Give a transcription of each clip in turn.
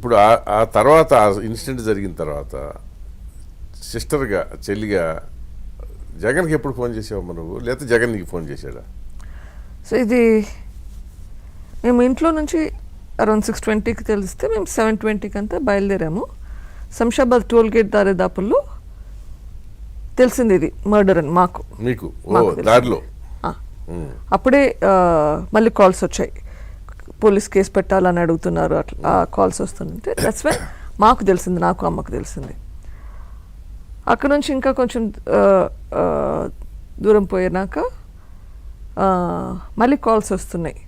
ఇప్పుడు ఆ- తర్వాత ఆ ఇన్సిడెంట్ జరిగిన తర్వాత సిస్టర్గా చెల్లిగా జగన్కి ఎప్పుడు ఫోన్ చేసావమ్మా నువ్వు? లేకపోతే జగన్ నీకు ఫోన్ చేశాడా? సో ఇది మేము ఇంట్లో నుంచి అరౌండ్ సిక్స్ ట్వంటీకి తెలిస్తే మేము సెవెన్ ట్వంటీకి అంతా బయలుదేరాము. శంషాబాద్ టోల్ గేట్ దారేదాపుల్లో తెలిసింది ఇది మర్డర్ అని మాకు. మీకు. దారిలో? అప్పుడే మళ్ళీ కాల్స్ వచ్చాయి. పోలీస్ కేసు పెట్టాలని అడుగుతున్నారు. అట్లా ఆ కాల్స్ వస్తుంటే దట్స్ వై మాకు తెలిసింది నాకు అమ్మకు తెలిసింది. అక్కడ నుంచి ఇంకా కొంచెం దూరం పోయినాక మళ్ళీ కాల్స్ వస్తున్నాయి.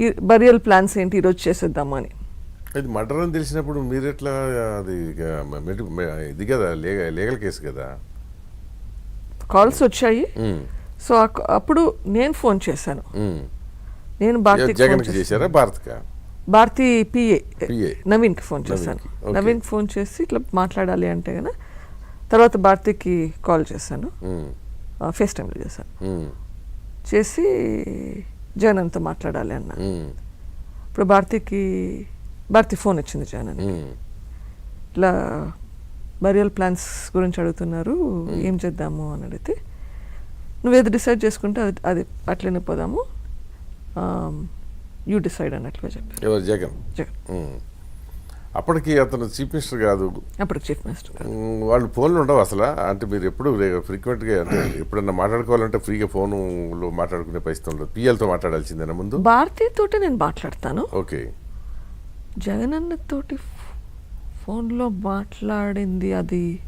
ఈ బరియల్ ప్లాన్స్ ఏంటి ఈరోజు చేసేద్దాము అని అది మర్డర్ అని తెలిసినప్పుడు మీరు ఎట్లా అది ఇది కదా లీగ- లీగల్ కేసు కదా. కాల్స్ వచ్చాయి. సో అప్పుడు నేను ఫోన్ చేశాను. నేను చేశాను. చేశారా? భారత్కా? భారతి పిఏ. నవీన్కి ఫోన్ చేశాను. నవీన్కి. నవీన్ ఫోన్ చేసి ఇట్లా మాట్లాడాలి అంటే గన తర్వాత భారతికి కాల్ చేశాను. ఫేస్ టైంలో చేశాను. చేసి జగన్తో మాట్లాడాలి అన్న. ఇప్పుడు భారతికి భారతి ఫోన్ వచ్చింది జగన్. ఇట్లా బరియల్ ప్లాన్స్ గురించి అడుగుతున్నారు. ఏం చేద్దాము అని అడిగితే నువ్వు ఏది డిసైడ్ చేసుకుంటే అది అది అట్లనే పోదాము. యూ డిసైడ్ అన్నట్లుగా చెప్పారు. ఎవరు? జగన్. జగన్. అప్పటికి అతను చీఫ్ మినిస్టర్ కాదు. అప్పుడు చీఫ్ మినిస్టర్ వాళ్ళు ఫోన్లు ఉండవు అసలు. అంటే మీరు ఎప్పుడు ఫ్రీక్వెంట్గా అంటే ఎప్పుడన్నా మాట్లాడుకోవాలంటే ఫ్రీగా ఫోన్లో మాట్లాడుకునే పరిస్థితి ఉండదు. పిఎల్తో మాట్లాడాల్సిందేనా ముందు? భారతి తోటి నేను మాట్లాడతాను. ఓకే. జగనన్న తోటి ఫోన్లో మాట్లాడింది అది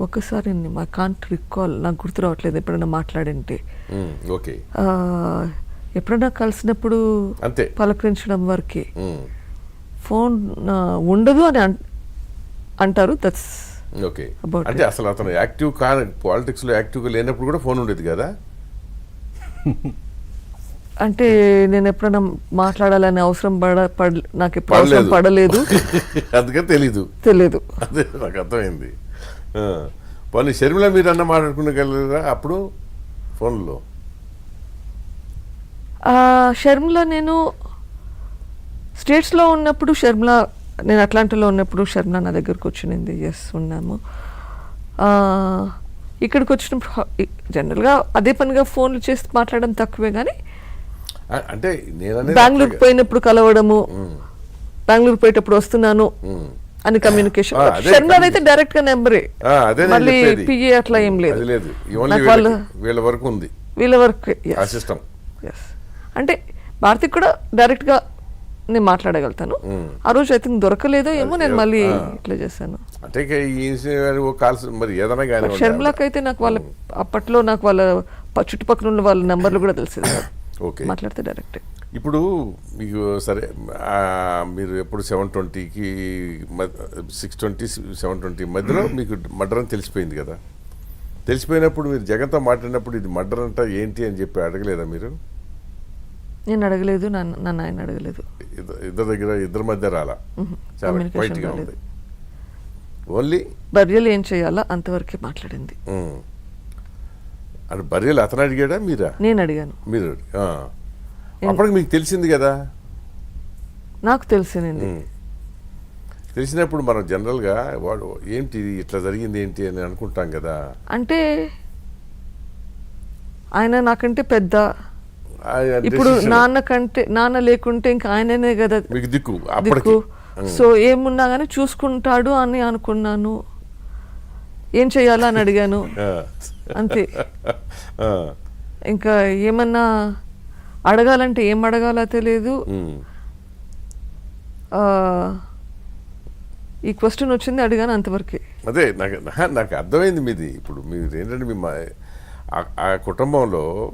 ఒకసారి మా కాంట్ రికాల్ నాకు గుర్తు రావట్లేదు ఎప్పుడైనా మాట్లాడింటే. ఓకే. ఎప్పుడైనా కలిసినప్పుడు అంతే. పలకరించడం వరకే. ఫోన్ ఉండదు అని అంటారు. That's okay. అంటే అసలు అతను యాక్టివ్ కా పాలిటిక్స్లో యాక్టివ్గా లేనప్పుడు కూడా ఫోన్ ఉండేది కదా? అంటే నేను ఎప్పుడైనా మాట్లాడాలని అవసరం పడ నాకు ఎప్పుడు అవసరం పడలేదు. అందుకని తెలీదు. తెలియదు అదే నాకు అర్థమైంది. పోనీ షర్మిల మీరు అన్న మాట్లాడుకునేగలరా అప్పుడు? ఫోన్లో. షర్మిల నేను స్టేట్స్లో ఉన్నప్పుడు షర్మిల నేను అట్లాంటిలో ఉన్నప్పుడు షర్మిల నా దగ్గరకు వచ్చింది. ఎస్ ఉన్నాము. ఇక్కడికి వచ్చినప్పుడు జనరల్గా అదే పనిగా ఫోన్లు చేసి మాట్లాడడం తక్కువే కానీ అంటే బెంగళూరు. పోయినప్పుడు కలవడము బెంగళూరు పోయేటప్పుడు వస్తున్నాను. అని కమ్యూనికేషన్ ఆ, అదే షర్మిల అయితే డైరెక్ట్గా నెంబరే మళ్ళీ. పిఏ అట్లా ఏం లేదు. వాళ్ళు వరకు ఉంది. వీళ్ళ వరకు సిస్టమ్ అంటే భారతికి కూడా డైరెక్ట్గా నేను మాట్లాడగలుగుతాను. ఆ రోజు ఐ థింక్ దొరకలేదో ఏమో నేను మళ్ళీ. ఇట్లా చేశాను. అంటే మరి ఏదైనా కానీ షర్మిలాకి అయితే నాకు వాళ్ళ అప్పట్లో నాకు వాళ్ళ చుట్టుపక్కల ఉన్న వాళ్ళ నెంబర్లు కూడా తెలిసేది. ఓకే. మాట్లాడితే డైరెక్ట్ ఇప్పుడు మీకు సరే ఆ, మీరు ఎప్పుడు సెవెన్ ట్వంటీకి సిక్స్ ట్వంటీ సెవెన్ ట్వంటీ మధ్యలో మీకు మర్డర్ అని తెలిసిపోయింది కదా. తెలిసిపోయినప్పుడు మీరు జగన్తో మాట్లాడినప్పుడు ఇది మర్డర్ అంట ఏంటి అని చెప్పి అడగలేదా మీరు? నేను అడగలేదు నన్ను నన్ను ఆయన అడగలేదు. ఇద్ద- ఇద్దరి దగ్గర ఇద్దరి మధ్య రాలా? చాలా. ఉంది. ఓన్లీ బర్రెలు ఏం చేయాలా అంతవరకే మాట్లాడింది. అంటే బర్రెలు అతను అడిగాడా? మీరా? నేను అడిగాను. మీరు ఆ. అప్పటికి మీకు తెలిసింది కదా? నాకు తెలిసింది. తెలిసినప్పుడు మనం జనరల్గా వాడు ఏంటి ఇట్లా జరిగింది ఏంటి అని అనుకుంటాం కదా. అంటే ఆయన నాకంటే పెద్ద. ఇప్పుడు నాన్న కంటే నాన్న లేకుంటే ఇంకా ఆయననే కదా దిక్కు సో ఏమున్నా కానీ చూసుకుంటాడు అని అనుకున్నాను. ఏం చేయాలా అని అడిగాను. అంతే. ఇంకా ఏమన్నా అడగాలంటే ఏం అడగాలో తెలియదు ఈ క్వశ్చన్ వచ్చింది అడిగాను అంతవరకే. అదే నాకు నాకు అర్థమైంది మీది. ఇప్పుడు మీరు ఏంటంటే మీ ఆ- కుటుంబంలో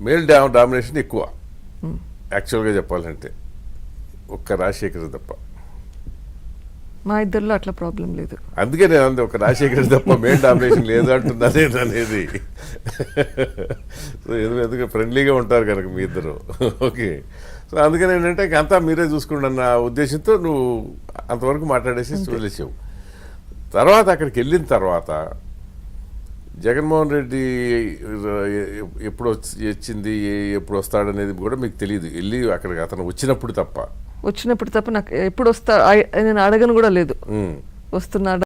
మేల్ డామినేషన్ ఎక్కువ. యాక్చువల్గా చెప్పాలంటే ఒక్క రాజశేఖర్ తప్ప. మా ఇద్దరిలో అట్లా ప్రాబ్లం లేదు. అందుకే నేను అంది ఒక రాజశేఖర్ తప్ప మెయిన్ డామినేషన్ లేదు అంటున్నది అనేది. సో ఎందుకు ఎందుకు ఫ్రెండ్లీగా ఉంటారు కనుక మీ ఇద్దరు. ఓకే సో అందుకని ఏంటంటే ఇంక అంతా మీరే చూసుకోండి అన్న ఉద్దేశంతో నువ్వు అంతవరకు మాట్లాడేసి వదిలేసావు. తర్వాత అక్కడికి వెళ్ళిన తర్వాత జగన్మోహన్ రెడ్డి ఎప్పుడు వచ్చి- వచ్చింది ఏ- ఎప్పుడు వస్తాడనేది కూడా మీకు తెలియదు. వెళ్ళి అక్కడికి అతను వచ్చినప్పుడు తప్ప. వచ్చినప్పుడు తప్ప నాకు ఎప్పుడు వస్తా నేను అడగను కూడా లేదు. వస్తున్నాడా